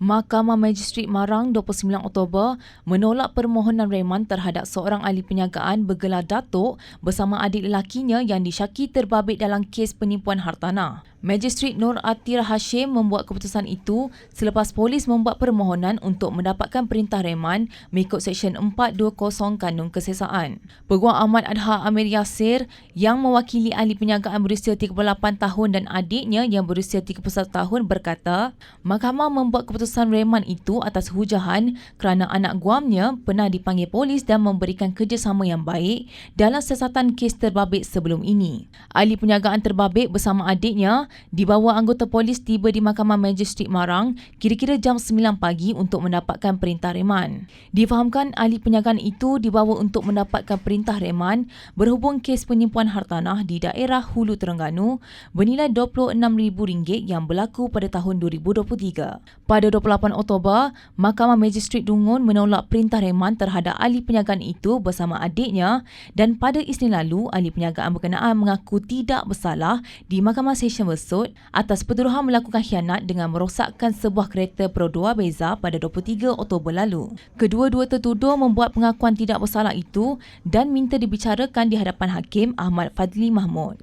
Mahkamah Magistrat Marang 29 Oktober menolak permohonan reman terhadap seorang ahli penyagaan bergelar Datuk bersama adik lelakinya yang disyaki terbabit dalam kes penipuan hartanah. Magistrat Nur Atir Hashim membuat keputusan itu selepas polis membuat permohonan untuk mendapatkan perintah reman mengikut Seksyen 420 Kanun Kesesaan. Peguam Ahmad Adha Amir Yasir yang mewakili ahli penyagaan berusia 38 tahun dan adiknya yang berusia 31 tahun berkata, Mahkamah membuat keputusan reman itu atas hujahan kerana anak guamnya pernah dipanggil polis dan memberikan kerjasama yang baik dalam siasatan kes terbabit sebelum ini. Ahli penyagaan terbabit bersama adiknya dibawa anggota polis tiba di Mahkamah Magistrat Marang kira-kira jam 9 pagi untuk mendapatkan perintah reman. Difahamkan ahli penyagaan itu dibawa untuk mendapatkan perintah reman berhubung kes penipuan hartanah di daerah Hulu Terengganu bernilai RM26,000 yang berlaku pada tahun 2023. Pada 28 Oktober, Mahkamah Magistrat Dungun menolak perintah reman terhadap ahli penyagaan itu bersama adiknya dan pada Isnin lalu, ahli penyagaan berkenaan mengaku tidak bersalah di Mahkamah Session Besut atas petuduhan melakukan khianat dengan merosakkan sebuah kereta Pro 2 Beza pada 23 Oktober lalu. Kedua-dua tertuduh membuat pengakuan tidak bersalah itu dan minta dibicarakan di hadapan Hakim Ahmad Fadli Mahmud.